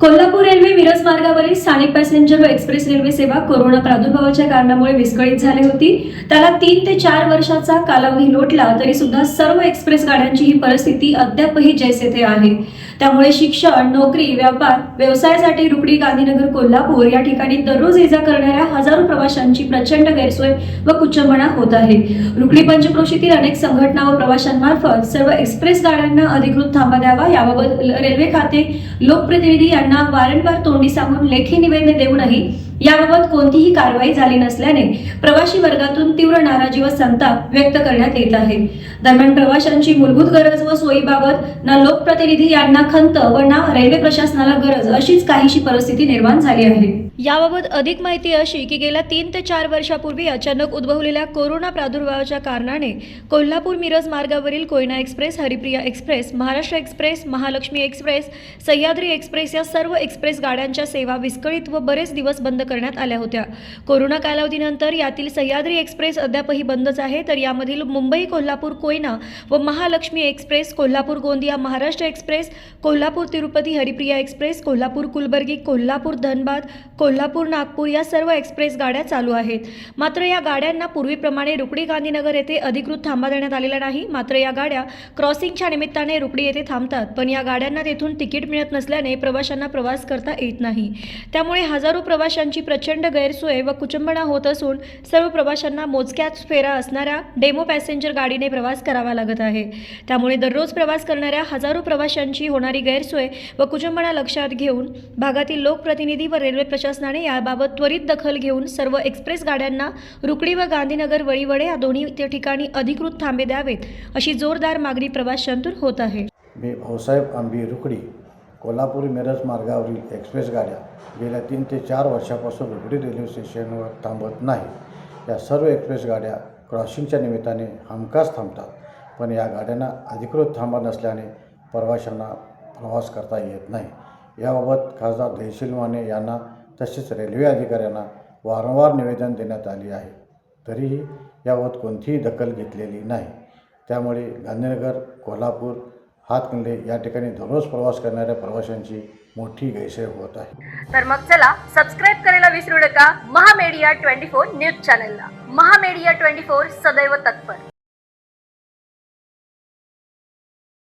Kolhapur railway Miraj मार्गावरील स्थानिक passenger व एक्सप्रेस रेल्वे सेवा कोरोना प्रादुर्भावाच्या कारणामुळे विस्कळीत झाली होती. त्याला तीन ते चार वर्षाचा कालावधी लोटला तरी सुद्धा सर्व एक्सप्रेस गाड्यांची ही परिस्थिती अद्यापही जैसे ते आहे. त्यामुळे शिक्षण नोकरी व्यापार व्यवसायासाठी रुपडी गांधीनगर कोल्हापूर या ठिकाणी दररोज ये जा करणाऱ्या हजारो प्रवाशांची प्रचंड गैरसोय व कुचंबणा होत आहे. रुकडी पंचक्रोशीतील अनेक संघटना व प्रवाशांमार्फत सर्व एक्सप्रेस गाड्यांना अधिकृत थांबा द्यावा याबाबत रेल्वे खाते लोकप्रतिनिधी यांना वारंवार तोंडी सांगून लेखी निवेदने देऊनही याबाबत कोणतीही कारवाई झाली नसल्याने प्रवासी वर्गातून तीव्र नाराजी व संताप व्यक्त करण्यात येत आहे. दरम्यान प्रवाशांची मूलभूत गरज व सोयीबाबत ना लोकप्रतिनिधी यांना खंत व ना रेल्वे प्रशासनाला गरज अशीच काहीशी परिस्थिती निर्माण झाली आहे. याबाबत अधिक माहिती अशी की गेल्या तीन ते चार वर्षापूर्वी अचानक उद्भवलेल्या कोरोना प्रादुर्भावाच्या कारणाने कोल्हापूर मिरज मार्गावरील Koyna express Haripriya express Maharashtra express Mahalaxmi express Sahyadri express या सर्व एक्सप्रेस गाड्यांच्या सेवा विस्कळीत व बरेच दिवस बंद करण्यात आल्या होत्या. कोरोना कालावधीनंतर यातील सह्याद्री एक्सप्रेस अद्यापही बंदच आहे तर यामधील मुंबई कोल्हापूर कोयना व Mahalaxmi express Kolhapur Gondia Maharashtra express Kolhapur Tirupati Haripriya express Kolhapur Gulbarga Kolhapur Dhanbad Kolhapur Nagpur या सर्व एक्सप्रेस गाड्या चालू आहेत. मात्र या गाड्यांना पूर्वीप्रमाणे रुकडी गांधीनगर येथे अधिकृत थांबा देण्यात आलेला नाही. मात्र या गाड्या क्रॉसिंगच्या निमित्ताने रुकडी येथे थांबतात. पण या गाड्यांना तेथून तिकीट मिळत नसल्याने प्रवाशांना प्रवास करता येत नाही. त्यामुळे हजारो प्रवाशांची प्रचंड गैरसोय व कुचंबणा होत असून सर्व प्रवाशांना मोजक्याच फेरा असणाऱ्या डेमो पॅसेंजर गाडीने प्रवास करावा लागत आहे. त्यामुळे दररोज प्रवास करणाऱ्या हजारो प्रवाशांची होणारी गैरसोय व कुचंबणा लक्षात घेऊन भागातील लोकप्रतिनिधी व रेल्वे शासनाने याबाबत त्वरित दखल घेऊन सर्व एक्सप्रेस गाड्यांना रुकडी व गांधीनगर वळीवडे या दोन्ही त्या ठिकाणी अधिकृत थांबे द्यावेत अशी जोरदार मागणी प्रवाशांतून होत आहे. मी भाऊसाहेब आंबी रुकडी कोल्हापूर मिरज मार्गावरील एक्सप्रेस गाड्या गेल्या तीन ते चार वर्षापासून रुकडी रेल्वे स्टेशनवर थांबत नाही. या सर्व एक्सप्रेस गाड्या क्रॉसिंगच्या निमित्ताने हमखास थांबतात पण या गाड्यांना अधिकृत थांबा नसल्याने प्रवाशांना प्रवास करता येत नाही. याबाबत खासदार जयशील माने यांना तसेच रेल्वे अधिकाऱ्यांना वारंवार निवेदन देण्यात आले आहे. तरीही याबाबत कोणतीही दखल घेतलेली नाही. त्यामुळे गांधीनगर कोल्हापूर हातकंडे या ठिकाणी दररोज प्रवास करणाऱ्या प्रवाशांची मोठी गैरसोय होत आहे. तर मग चला सबस्क्राईब करायला विसरू नका. महामेडिया ट्वेंटी फोर न्यूज चॅनलला. महामेडिया ट्वेंटी फोर सदैव तत्पर.